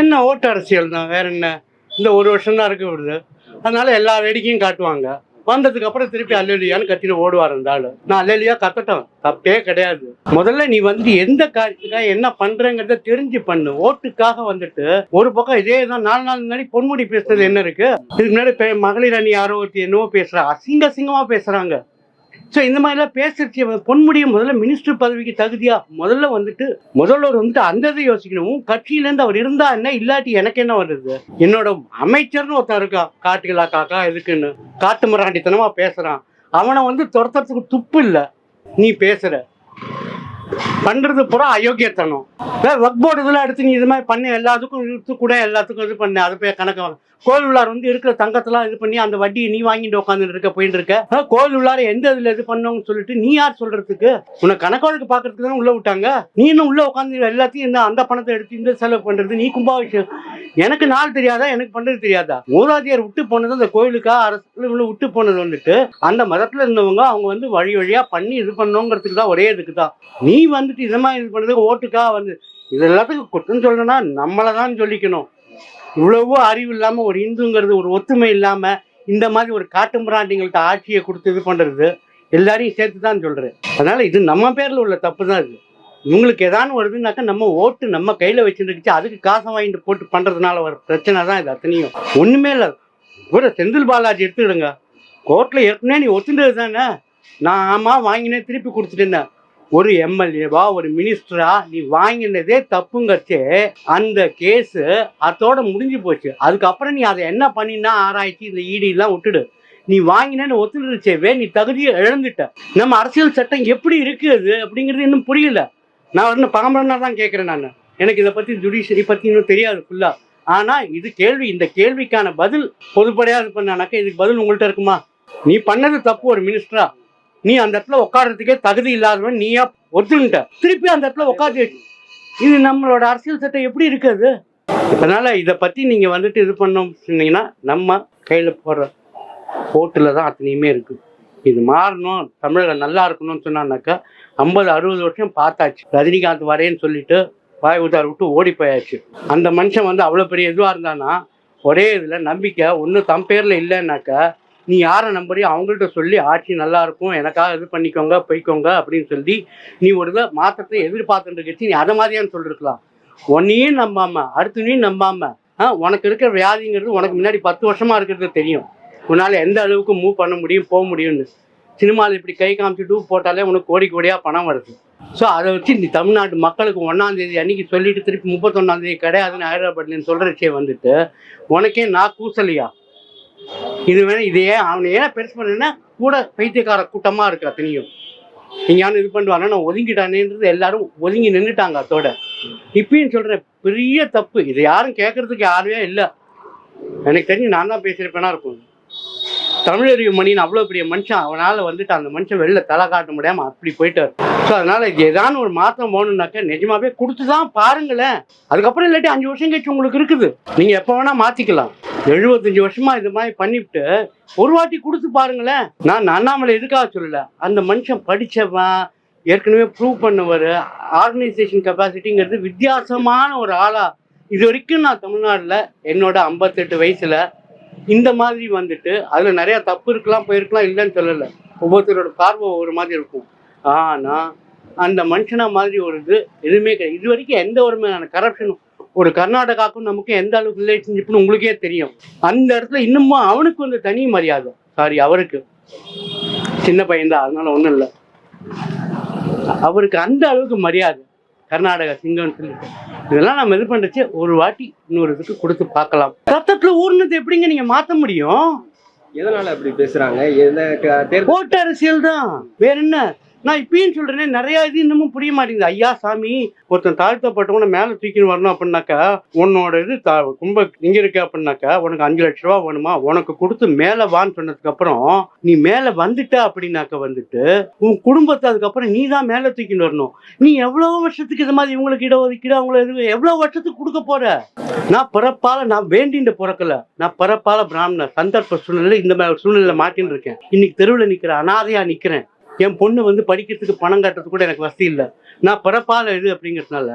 என்ன ஓட்டு அரசியல் தான்? வேற என்ன? இந்த ஒரு வருஷம் தான் இருக்க விடுது. அதனால எல்லா வேடிக்கையும் காட்டுவாங்க. வந்ததுக்கு அப்புறம் திருப்பி அல்லலியான்னு கத்தின ஓடுவார் அந்த ஆளு. நான் அல்லலியா கத்தட்டேன் தப்பே கிடையாது. முதல்ல நீ வந்து எந்த காரியத்துக்காக என்ன பண்றங்கிறத தெரிஞ்சு பண்ணு. ஓட்டுக்காக வந்துட்டு ஒரு பக்கம் இதே தான் நாலு நாள் முன்னாடி பொன்முடி பேசுறது என்ன இருக்கு? இதுக்கு முன்னாடி மகளிர் அணி யாரோ ஒருத்தி என்னவோ பேசுறா. அசிங்க அசிங்கமா பேசுறாங்க. ஸோ இந்த மாதிரிலாம் பேசுறச்சு பொன்முடியும் முதல்ல மினிஸ்டர் பதவிக்கு தகுதியா முதல்ல வந்துட்டு முதல்வர் வந்துட்டு அந்த இதை யோசிக்கணும் கட்சியிலேருந்து அவர் இருந்தா என்ன இல்லாட்டி எனக்கு என்ன வருது என்னோட அமைச்சர்னு ஒருத்தன் இருக்கான் காட்டுகளா காக்கா எதுக்குன்னு. காட்டு மிராண்டித்தனமா பேசுறான். அவனை வந்து துரத்துறதுக்கு துப்பு இல்லை. நீ பேசுற. பண்றது பூரா அயோக்கியத்தனம். ஒர்க் போர்டு இதெல்லாம் எடுத்து நீ இது மாதிரி பண்ணி எல்லாத்துக்கும் இழுத்து கூட எல்லாத்துக்கும் இது பண்ண அது போய் கணக்கு வாங்க. கோயில் உள்ளார் வந்து இருக்கிற தங்கத்தெல்லாம் இது பண்ணி அந்த வட்டியை நீ வாங்கிட்டு உட்காந்துட்டு இருக்க போயிட்டு இருக்க. கோவில் கோயில் உள்ளார எந்த இதுல இது பண்ணோம்னு சொல்லிட்டு நீ யார் சொல்றதுக்கு? உன்னை கணக்கோளுக்கு பார்க்கறதுக்கு பாக்குறதுக்கு தானே உள்ள விட்டாங்க. நீ இன்னும் உள்ள உட்காந்து எல்லாத்தையும் இந்த அந்த பணத்தை எடுத்து இந்த செலவு பண்றது நீ கும்பாபிஷேகம். எனக்கு நாள் தெரியாதா? எனக்கு பண்றது தெரியாதா? மூதாதியார் விட்டு போனது அந்த கோயிலுக்கா அரசு விட்டு போனது வந்துட்டு அந்த மதத்துல இருந்தவங்க அவங்க வந்து வழி வழியா பண்ணி இது பண்ணோங்கிறதுக்கு தான் ஒரே இதுக்கு தான். நீ நீ வந்துட்டு இது மாதிரி இது பண்ணுறது ஓட்டுக்கா வந்து. இது எல்லாத்துக்கும் குற்றம் சொல்லணும்னா நம்மளை தான் சொல்லிக்கணும். இவ்வளவோ அறிவு இல்லாமல் ஒரு இந்துங்கிறது ஒரு ஒத்துமை இல்லாமல் இந்த மாதிரி ஒரு காட்டுமிராண்டிங்கள்கிட்ட ஆட்சியை கொடுத்து இது பண்ணுறது எல்லாரையும் சேர்த்து தான் சொல்கிறேன் அதனால் இது நம்ம பேரில் உள்ள தப்பு தான் இது. இவங்களுக்கு ஏதானு வருதுனாக்கா நம்ம ஓட்டு நம்ம கையில் வச்சுருந்துச்சு அதுக்கு காசை வாங்கிட்டு போட்டு பண்ணுறதுனால ஒரு பிரச்சனை தான் இது அத்தனையும். ஒன்றுமே இல்லை. கூட செந்தில் பாலாஜி எடுத்துக்கிடுங்க. கோர்ட்டில் ஏற்கனவே நீ ஒத்துண்டது தானே? நான் ஆமாம் வாங்கினேன் திருப்பி கொடுத்துட்டேன்னு. ஒரு எம்எல்ஏவா ஒரு மினிஸ்டரா நீ வாங்கினதே தப்புங்கச்சே அந்த கேஸ் அதோட முடிஞ்சு போச்சு. அதுக்கப்புறம் நீ அதை என்ன பண்ணினா ஆராய்ச்சி இந்த ஈடிலாம் விட்டுடு. நீ வாங்கினேன்னு ஒத்துடுச்சேவே நீ தகுதியை இழந்துட்ட. நம்ம அரசியல் சட்டம் எப்படி இருக்குது அப்படிங்கிறது இன்னும் புரியல. நான் வந்து பகம்பரனா தான் கேட்குறேன் நான். எனக்கு இதை பற்றி ஜுடிஷியரி பற்றி இன்னும் தெரியாது ஃபுல்லாக ஆனால் இது கேள்வி இந்த கேள்விக்கான பதில் பொதுப்படையாக இது பண்ணானாக்கா இதுக்கு பதில் உங்கள்கிட்ட இருக்குமா? நீ பண்ணது தப்பு ஒரு மினிஸ்டரா நீ அந்த இடத்துல உட்காடுறதுக்கே தகுதி இல்லாதவன் நீயா ஒத்துக்கிட்ட. திருப்பி அந்த இடத்துல உட்காந்து இது நம்மளோட அரசியல் சட்டம் எப்படி இருக்குது அதனால இதை பத்தி நீங்க வந்துட்டு இது பண்ணோம் சொன்னீங்கன்னா நம்ம கையில போடுற ஓட்டில் தான் அத்தனையுமே இருக்கு. இது மாறணும். தமிழகம் நல்லா இருக்கணும்னு சொன்னான்னாக்கா ஐம்பது அறுபது வருஷம் பார்த்தாச்சு. ரஜினிகாந்த் வரேன்னு சொல்லிட்டு வாய் உதார் விட்டு ஓடி போயாச்சு. அந்த மனுஷன் வந்து அவ்வளோ பெரிய இதுவாக இருந்தானா? ஒரே இதில் நம்பிக்கை. ஒன்று தம் பேரில் இல்லைன்னாக்கா நீ யாரை நம்புறியோ அவங்கள்ட்ட சொல்லி ஆட்சி நல்லா இருக்கும். எனக்காக இது பண்ணிக்கோங்க போய்க்கோங்க அப்படின்னு சொல்லி நீ ஒரு இதை மாற்றத்தை எதிர்பார்த்துட்டு கட்சி நீ அதை மாதிரியான்னு சொல்லிருக்கலாம். உன்னையும் நம்பாம அடுத்தனையும் நம்பாம ஆ உனக்கு இருக்கிற வியாதிங்கிறது உனக்கு முன்னாடி பத்து வருஷமா இருக்கிறது தெரியும். உன்னால எந்த அளவுக்கு மூவ் பண்ண முடியும் போக முடியும்னு. சினிமாவில் இப்படி கை காமிச்சு டூப் போட்டாலே உனக்கு கோடி கோடியாக பணம் வருது. ஸோ அதை வச்சு நீ தமிழ்நாட்டு மக்களுக்கு ஒன்றாந்தேதி அன்னைக்கு சொல்லிட்டு திருப்பி முப்பத்தொன்னாந்தேதி கிடையாதுன்னு ஹைதராபாத்லேருந்து சொல்கிறச்சே வந்துட்டு உனக்கே நான் கூசலியா? இது வேணா இதையே அவனை ஏன் பெருசு பண்ணுன்னா கூட பைத்தியக்கார கூட்டமாக இருக்கு அத்தனையும். யாரும் இது பண்ணுவாங்க. நான் ஒதுங்கிட்டானேன்றது எல்லாரும் ஒதுங்கி நின்றுட்டாங்க அதோட. இப்பயும் சொல்கிறேன் பெரிய தப்பு. இது யாரும் கேட்கறதுக்கு யாருமே இல்லை. எனக்கு தெரிஞ்சு நான் தான் பேசியிருப்பேனா இருக்கும். தமிழறிவு மணின்னு அவ்வளோ பெரிய மனுஷன் அவனால் வந்துட்டு அந்த மனுஷன் வெளில தலை காட்ட முடியாமல் அப்படி போயிட்டார். ஸோ அதனால் இது ஏதான ஒரு மாற்றம் போகணுன்னாக்கா நிஜமாவே கொடுத்து தான் பாருங்களேன். அதுக்கப்புறம் இல்லாட்டி அஞ்சு வருஷம் கழிச்சு உங்களுக்கு இருக்குது. நீங்கள் எப்போ வேணால் மாற்றிக்கலாம் எழுபத்தஞ்சு வருஷமா இது மாதிரி பண்ணிவிட்டு ஒரு வாட்டி கொடுத்து பாருங்களேன். நான் அண்ணாமலை எதுக்காக சொல்லல? அந்த மனுஷன் படித்தவன் ஏற்கனவே ப்ரூவ் பண்ணவர் ஆர்கனைசேஷன் கெப்பாசிட்டிங்கிறது வித்தியாசமான ஒரு ஆளா. இது வரைக்கும் நான் தமிழ்நாட்டில் என்னோட ஐம்பத்தெட்டு வயசுல இந்த மாதிரி வந்துட்டு அதில் நிறையா தப்பு இருக்கலாம் போயிருக்கலாம் இல்லைன்னு சொல்லலை. ஒவ்வொருத்தரோட பார்வை ஒவ்வொரு மாதிரி இருக்கும். ஆனால் அந்த மனுஷனா மாதிரி ஒரு இது எதுவுமே கிடையாது இது வரைக்கும் எந்த ஒரு கரப்ஷனும் ஒரு கர்நாடகாவுக்கும் நமக்கு எந்த அளவுக்கு ரிலேஷன்ஷிப்னு உங்களுக்கே தெரியும். அந்த இடத்துல இன்னமும் அவனுக்கு வந்து தனி மரியாதை. சாரி அவருக்கு. சின்ன பையன்தான் அதனால ஒன்றும் இல்லை. அவருக்கு அந்த அளவுக்கு மரியாதை. கர்நாடகா சிங்கம்னு சொல்லிட்டு. இதெல்லாம் நம்ம இது பண்ணுறச்சு ஒரு வாட்டி இன்னொரு இதுக்கு கொடுத்து பார்க்கலாம். ரத்தத்தில் ஊர்னது எப்படிங்க நீங்கள் மாற்ற முடியும்? எதனால அப்படி பேசுறாங்க? ஓட்டு அரசியல் தான் வேற என்ன? நான் இப்பயும் சொல்றேன் நிறைய இது இன்னமும் புரிய மாட்டேங்குது. ஐயா சாமி ஒருத்தன் தாழ்த்தப்பட்டவன மேல தூக்கின்னு வரணும் அப்படின்னாக்கா உன்னோட இது தா- கும்ப இங்க இருக்க அப்படின்னாக்கா உனக்கு அஞ்சு லட்ச ரூபா வேணுமா? உனக்கு கொடுத்து மேல வான்னு சொன்னதுக்கு அப்புறம் நீ மேல வந்துட்ட அப்படின்னாக்க வந்துட்டு உன் குடும்பத்தை அதுக்கப்புறம் நீ தான் மேல தூக்கின்னு வரணும். நீ எவ்வளவு வருஷத்துக்கு இது மாதிரி இவங்களுக்கு இடஒதுக்கீடு அவங்கள இது எவ்வளவு வருஷத்துக்கு கொடுக்க போற? நான் பிறப்பால நான் வேண்டின்ற பிறக்கல. நான் பிறப்பால பிராமணர். சந்தர்ப்ப சூழ்நிலை இந்த மாதிரி சூழ்நிலை மாட்டின்னு இருக்கேன். இன்னைக்கு தெருவில் நிக்கிறேன் அனாதையா நிக்கிறேன். என் பொண்ணு வந்து படிக்கிறதுக்கு பணம் கட்டுறதுக்கு கூட எனக்கு வசதி இல்லை. நான் பிறப்பால இது அப்படிங்கிறதுனால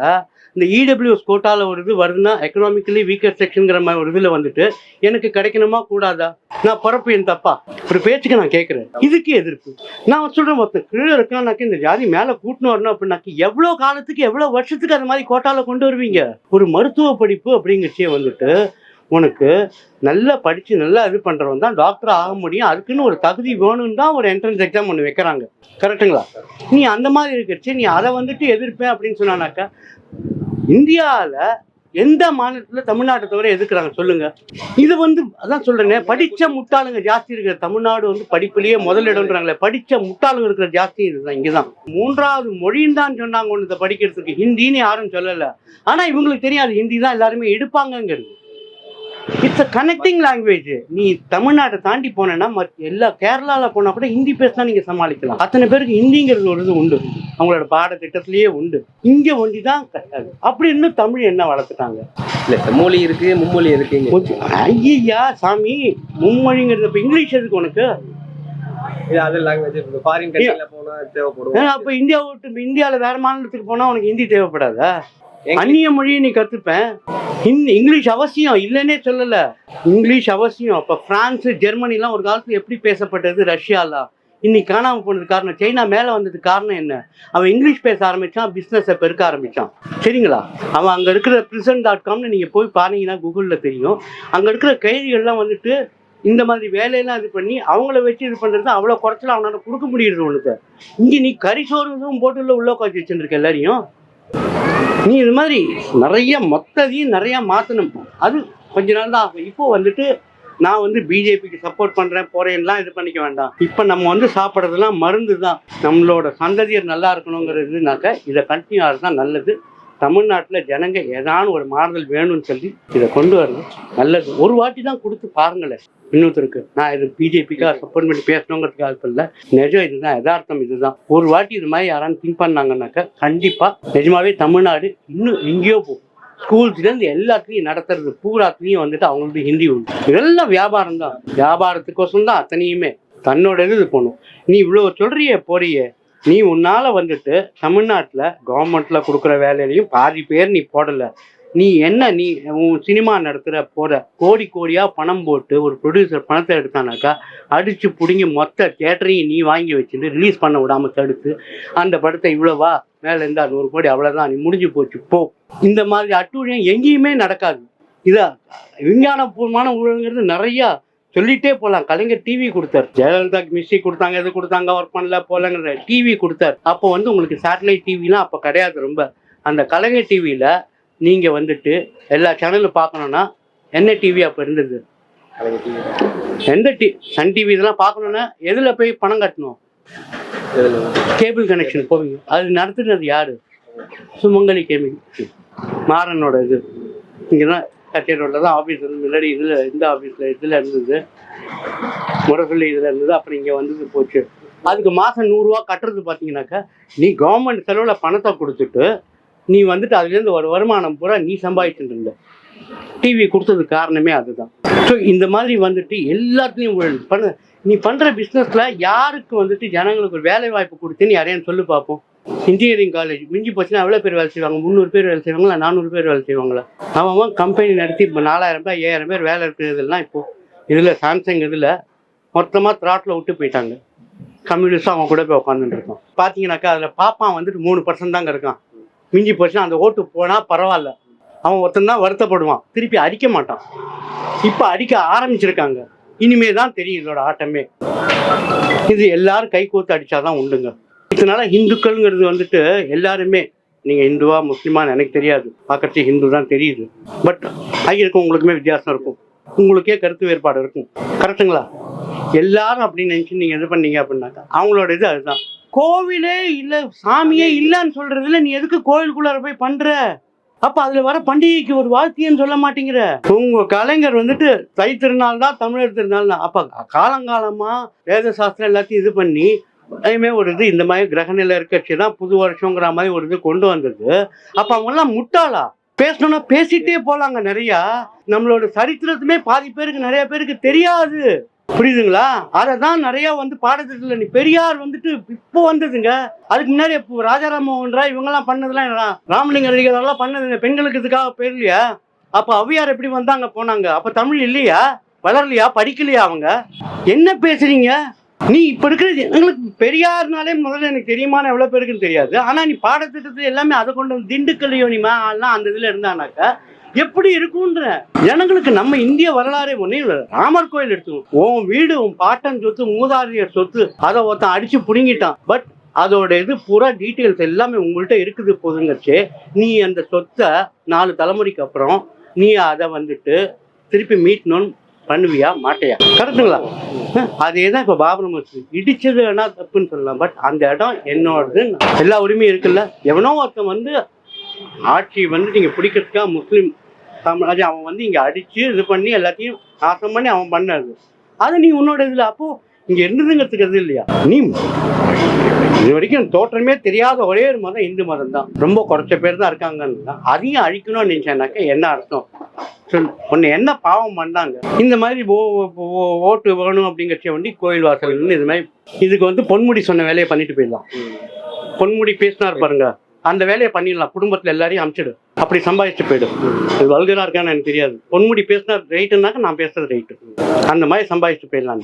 இந்த இடபிள்யூஎஸ் கோட்டால ஒரு இது வருதுன்னா எக்கனாமிக்கலி வீக்கர் செக்ஷனுங்கிற மாதிரி ஒரு இதில் வந்துட்டு எனக்கு கிடைக்கணுமா கூடாதா? நான் பிறப்பு என் தப்பா? ஒரு பேச்சுக்கு நான் கேட்குறேன் இதுக்கு எதிர்ப்பு. நான் சொல்கிறேன் ஒருத்தன் கீழே இருக்கானாக்கா இந்த ஜாதி மேலே கூட்டணும் வரணும் அப்படின்னாக்கி எவ்வளோ காலத்துக்கு எவ்வளோ வருஷத்துக்கு அந்த மாதிரி கோட்டால கொண்டு வருவீங்க? ஒரு மருத்துவ படிப்பு அப்படிங்கிறச்சே வந்துட்டு உனக்கு நல்லா படித்து நல்லா இது பண்ணுறவன் தான் டாக்டர் ஆக முடியும். அதுக்குன்னு ஒரு தகுதி வேணும்னு தான் ஒரு என்ட்ரன்ஸ் எக்ஸாம் ஒன்று வைக்கிறாங்க. கரெக்டுங்களா நீ அந்த மாதிரி இருக்கிறச்சு நீ அதை வந்துட்டு எதிர்ப்பேன் அப்படின்னு சொன்னானாக்கா இந்தியாவில் எந்த மாநிலத்தில் தமிழ்நாட்டை தவிர எதுக்குறாங்க? சொல்லுங்க. இது வந்து அதான் சொல்கிறேங்க படித்த முட்டாளுங்க ஜாஸ்தி இருக்கிற தமிழ்நாடு வந்து படிப்புலேயே முதலிடம்ன்றாங்களே படித்த முட்டாளுங்க இருக்கிற ஜாஸ்தி இதுதான் இங்கதான். மூன்றாவது மொழின்னு தான் சொன்னாங்க ஒன்று இதை படிக்கிறதுக்கு. ஹிந்தின்னு யாரும் சொல்லலை. ஆனால் இவங்களுக்கு தெரியாது ஹிந்தி தான் எல்லாருமே எடுப்பாங்கங்கிறது. இட்ஸ் அ கனெக்டிங் லாங்குவேஜ் நீ தமிழ்நாட்டை தாண்டி போனேன்னா எல்லா கேரளால போனா கூட ஹிந்தி பேசினா நீங்க சமாளிக்கலாம். அத்தனை பேருக்கு ஹிந்திங்கிறது ஒரு இது உண்டு. அவங்களோட பாடத்திட்டத்திலேயே உண்டு. இங்க ஒண்டி தான் கட்டாது அப்படி இன்னும் தமிழ் என்ன வளர்த்துட்டாங்க? இல்ல செம்மொழி இருக்கு மும்மொழி இருக்குங்க. ஐயா சாமி. மும்மொழிங்கிறது இப்ப இங்கிலீஷ் எதுக்கு உனக்கு? அப்ப இந்தியா விட்டு இப்ப இந்தியால வேற மாநிலத்துக்கு போனா உனக்கு ஹிந்தி தேவைப்படாதா? அந்நிய மொழியை நீ கத்துப்பேன் இங்கிலீஷ் அவசியம் இல்லைன்னே சொல்லல. இங்கிலீஷ் அவசியம். அப்ப பிரான்ஸ் ஜெர்மனிலாம் ஒரு காலத்துல எப்படி பேசப்பட்டது ரஷ்யாலாம் இன்னைக்கு காணாமல் போனது காரணம் சைனா மேலே வந்ததுக்கு காரணம் என்ன? அவன் இங்கிலீஷ் பேச ஆரம்பித்தான் பிஸ்னஸை பெருக்க ஆரம்பிச்சான். சரிங்களா? அவன் அங்கே இருக்கிற பிரிசன் டாட் காம்னு நீங்கள் போய் பாருங்கன்னா கூகுளில் தெரியும். அங்கே இருக்கிற கைதிகள்லாம் வந்துட்டு இந்த மாதிரி வேலையெல்லாம் இது பண்ணி அவங்கள வச்சு இது பண்ணுறது அவ்வளோ குறைச்சல அவனால் கொடுக்க முடியுது உனக்கு. இங்கே நீ கறி சோறும் போட்டுள்ள உள்ள உட்காந்து வச்சுருக்க எல்லாரையும். நீ இது மாதிரி நிறைய மொத்ததையும் நிறைய மாற்றணும் அது கொஞ்ச நாள் தான் ஆகும். இப்போ வந்துட்டு நான் வந்து பிஜேபிக்கு சப்போர்ட் பண்ணுறேன் போறேன்லாம் இது பண்ணிக்க வேண்டாம். இப்போ நம்ம வந்து சாப்பிட்றதுலாம் மருந்து தான் நம்மளோட சந்ததியர் நல்லா இருக்கணுங்கிறதுனாக்க இதை கண்டினியூ ஆகிறது தான் நல்லது. தமிழ்நாட்டில் ஜனங்க ஏதான ஒரு மாறுதல் வேணும்னு சொல்லி இதை கொண்டு வரணும். நல்லது. ஒரு வாட்டி தான் கொடுத்து பாருங்களேன் இன்னொருத்தருக்கு. நான் இது பிஜேபிக்காக சப்போர்ட் பண்ணி பேசணுங்கிறதுக்காக இப்ப நிஜம் இதுதான். யதார்த்தம் இதுதான். ஒரு வாட்டி இது மாதிரி யாரான்னு திங்க் பண்ணாங்கன்னாக்கா கண்டிப்பாக நிஜமாவே தமிழ்நாடு இன்னும் எங்கேயோ போகும். ஸ்கூல்ஸ்லேருந்து எல்லாத்துலேயும் நடத்துறது பூராத்துலேயும் வந்துட்டு அவங்களுக்கு ஹிந்தி உண்டு. இதெல்லாம் வியாபாரம் தான் வியாபாரத்துக்கோசம் தான் அத்தனையுமே. தன்னோட இது போகணும். நீ இவ்வளோ சொல்றியே போறியே. நீ உன்னால வந்துட்டு தமிழ்நாட்டில் கவர்மெண்ட்ல கொடுக்குற வேலையிலையும் பாதி பேர் நீ போடல. நீ என்ன நீ உன் சினிமா நடத்துகிற போற? கோடி கோடியா பணம் போட்டு ஒரு ப்ரொடியூசர் பணத்தை எடுத்தானாக்கா அடிச்சு பிடுங்கி மொத்த தேட்டரையும் நீ வாங்கி வச்சுட்டு ரிலீஸ் பண்ண விடாம தடுத்து அந்த படத்தை இவ்வளவா மேல இருந்தா அது ஒரு கோடி அவ்வளவுதான் நீ முடிஞ்சு போச்சு போ. இந்த மாதிரி அட்டூழியம் எங்கேயுமே நடக்காது. இதா விஞ்ஞானபூர்வமான ஊழல்ங்கிறது நிறையா சொல்லிட்டே போலாம். கலைஞர் டிவி கொடுத்தார். ஜெயலலிதாக்கு மிஸ்டேக் கொடுத்தாங்க எது கொடுத்தாங்க ஒர்க் பண்ணல போலங்கிற டிவி கொடுத்தார். அப்போ வந்து உங்களுக்கு சேட்டலைட் டிவிலாம் அப்போ கிடையாது ரொம்ப. அந்த கலைஞர் டிவியில நீங்க வந்துட்டு எல்லா சேனலும் பார்க்கணும்னா என்ன டிவி அப்போ இருந்தது? எந்த டி சன் டிவி இதெல்லாம் பார்க்கணும்னா எதில் போய் பணம் கட்டணும்? கேபிள் கனெக்ஷன் போவீங்க. அது நடத்துனது யாரு? சுமங்கலி கேபிள் மாறனோட இது. இங்கே தான் கச்சேரி ரோட்டில் தான் ஆஃபீஸ் இருந்து முன்னாடி இதில் இந்த ஆஃபீஸில் இதில் இருந்தது. முரசொல்லி இதில் இருந்தது அப்புறம் இங்கே வந்தது போச்சு. அதுக்கு மாதம் நூறுரூவா கட்டுறது பார்த்தீங்கன்னாக்கா நீ கவர்மெண்ட் செலவில் பணத்தை கொடுத்துட்டு நீ வந்துட்டு அதுலேருந்து ஒரு வருமானம் பூரா நீ சம்பாதிச்சுட்டு இருந்த. டிவி கொடுத்தது காரணமே அதுதான். ஸோ இந்த மாதிரி வந்துட்டு எல்லாத்துலேயும் பண்ண நீ பண்ணுற பிஸ்னஸில் யாருக்கு வந்துட்டு ஜனங்களுக்கு ஒரு வேலை வாய்ப்பு கொடுத்துன்னு யாரையும் சொல்லி பார்ப்போம் இன்ஜினியரிங் காலேஜ் மிஞ்சி போச்சுன்னா எவ்வளோ பேர் வேலை செய்வாங்க? முந்நூறு பேர் வேலை செய்வாங்களா? நானூறு பேர் வேலை செய்வாங்களா? அவன் அவன் கம்பெனி நடத்தி இப்போ நாலாயிரம் பேர் ஐயாயிரம் பேர் வேலை இருக்கிறதுலாம் இப்போது இதில் சாம்சங் இதில் மொத்தமாக த்ராட்டில் விட்டு போயிட்டாங்க. கம்யூனிஸ்டும் அவன் கூட போய் உட்காந்துட்டு இருக்கான். பார்த்தீங்கன்னாக்கா அதில் பாப்பான் வந்துட்டு மூணு பர்சன்ட் தாங்க இருக்கான். மிஞ்சி போச்சுன்னா அந்த ஓட்டு போனால் பரவாயில்ல. அவன் ஒருத்தன் தான் வருத்தப்படுவான். திருப்பி அடிக்க மாட்டான். இப்போ அடிக்க ஆரம்பிச்சிருக்காங்க. இனிமே தான் தெரியும் இதோட ஆட்டமே. இது எல்லாரும் கை கோத்து அடித்தாதான் உண்டுங்க. இதனால இந்துக்கள்ங்கிறது வந்துட்டு எல்லாருமே நீங்க இந்துவா முஸ்லிமான்னு எனக்கு தெரியாது. பார்க்கறது ஹிந்து தான் தெரியுது. பட் ஐயருக்கும் உங்களுக்குமே வித்தியாசம் இருக்கும். உங்களுக்கே கருத்து வேறுபாடு இருக்கும். கரெக்டுங்களா எல்லாரும் அப்படின்னு நினைச்சு நீங்க இது பண்ணீங்க அப்படின்னாக்கா அவங்களோட இது அதுதான். கோவிலே இல்ல சாமியே இல்லைன்னு சொல்றதுல நீ எதுக்கு கோவிலுக்குள்ளார போய் பண்ற? அப்ப அதுல வர பண்டிகைக்கு ஒரு வாழ்த்தியன்னு சொல்ல மாட்டேங்கிற. உங்க கலைஞர் வந்துட்டு தை திருநாள் தான் தமிழர் திருநாள் தான் அப்ப காலங்காலமா வேத சாஸ்திரம் எல்லாத்தையும் இது பண்ணி அதேமாதிரி ஒரு இது இந்த மாதிரி கிரகநிலை இருக்கட்சி தான் புது வருஷங்கிற மாதிரி ஒரு இது கொண்டு வந்தது அப்ப அவங்கெல்லாம் முட்டாளா? பேசணும்னா பேசிட்டே போலாங்க நிறைய. நம்மளோட சரித்திரத்துமே பாதி பேருக்கு நிறைய பேருக்கு தெரியாது. புரியுதுங்களா? அதை தான் நிறைய வந்து பாடத்திட்டத்தில் நீ பெரியார் வந்துட்டு இப்போ வந்ததுங்க. அதுக்கு முன்னாடி இப்போ ராஜாராம் ராய் இவங்கெல்லாம் பண்ணதுலாம் என்னடா? ராமலிங்க அடிகள் பண்ணதுங்க. பெண்களுக்கு இதுக்காக பேர் இல்லையா? அப்போ அவ்வியார் எப்படி வந்தாங்க போனாங்க? அப்போ தமிழ் இல்லையா? வளரலையா? படிக்கலையா அவங்க? என்ன பேசுறீங்க? நீ இப்ப இருக்கிற எங்களுக்கு பெரியார்னாலே முதல்ல எனக்கு தெரியுமான்னு எவ்வளவு பேருக்குன்னு தெரியாது. ஆனா நீ பாடத்திட்டத்தை எல்லாமே அதை கொண்டு வந்து திண்டுக்கல் யோனிமா எல்லாம் அந்த இதுல இருந்தானாக்கா எப்படி இருக்கும்ன்ற? ஜனங்களுக்கு நம்ம இந்திய வரலாறே ஒன்றும் இல்லை. ராமர் கோயில் எடுத்துக்கணும் உன் வீடு உன் பாட்டன் சொத்து மூதாதையர் சொத்து அதை ஒருத்தன் அடிச்சு புடுங்கிட்டான். பட் அதோட இது பூரா டீட்டெயில்ஸ் எல்லாமே உங்கள்கிட்ட இருக்குது போதுங்கச்சு. நீ அந்த சொத்தை நாலு தலைமுறைக்கு அப்புறம் நீ அதை வந்துட்டு திருப்பி மீட்டணும்னு பண்ணுவியா மாட்டையா? கரெக்டுங்களா அதே தான் இப்போ பாபர் இடிச்சது வேணா தப்புன்னு சொல்லலாம் பட் அந்த இடம் என்னோடது எல்லா உரிமையும் இருக்குல்ல? எவனோ ஒருத்தன் வந்து ஆட்சி வந்து நீங்கள் பிடிக்கிறதுக்காக முஸ்லீம் தமிழ் அவன் வந்து இங்கே அடித்து இது பண்ணி எல்லாத்தையும் நாசம் பண்ணி அவன் பண்ணது அது நீ உன்னோட இதில் அப்போ இங்கே இருந்ததுங்கிறதுக்கு இல்லையா? நீ இது வரைக்கும் தோற்றமே தெரியாத ஒரே ஒரு மதம் இந்து மதம் தான் ரொம்ப குறைச்ச பேர் தான் இருக்காங்கன்னு அதையும் அழிக்கணும்னு நினைச்சேனாக்கா என்ன அர்த்தம்? சொல். உன்னை என்ன பாவம் பண்ணாங்க? இந்த மாதிரி ஓ ஓ- ஓட்டு வேணும் அப்படிங்கிறச்ச வண்டி கோயில் வாசல்னு இது மாதிரி இதுக்கு வந்து பொன்முடி சொன்ன வேலையை பண்ணிட்டு போயிடலாம். பொன்முடி பேசினார் பாருங்க. அந்த வேலையை பண்ணிடலாம். குடும்பத்தில் எல்லாரையும் அமிச்சிடு அப்படி சம்பாதிச்சு போயிடும் அது வல்கரா இருக்கான்னு எனக்கு தெரியாது. பொன்முடி பேசினார் ரைட்டுனாக்க நான் பேசுறது ரைட்டு அந்த மாதிரி சம்பாதிச்சு போயிடலாம்.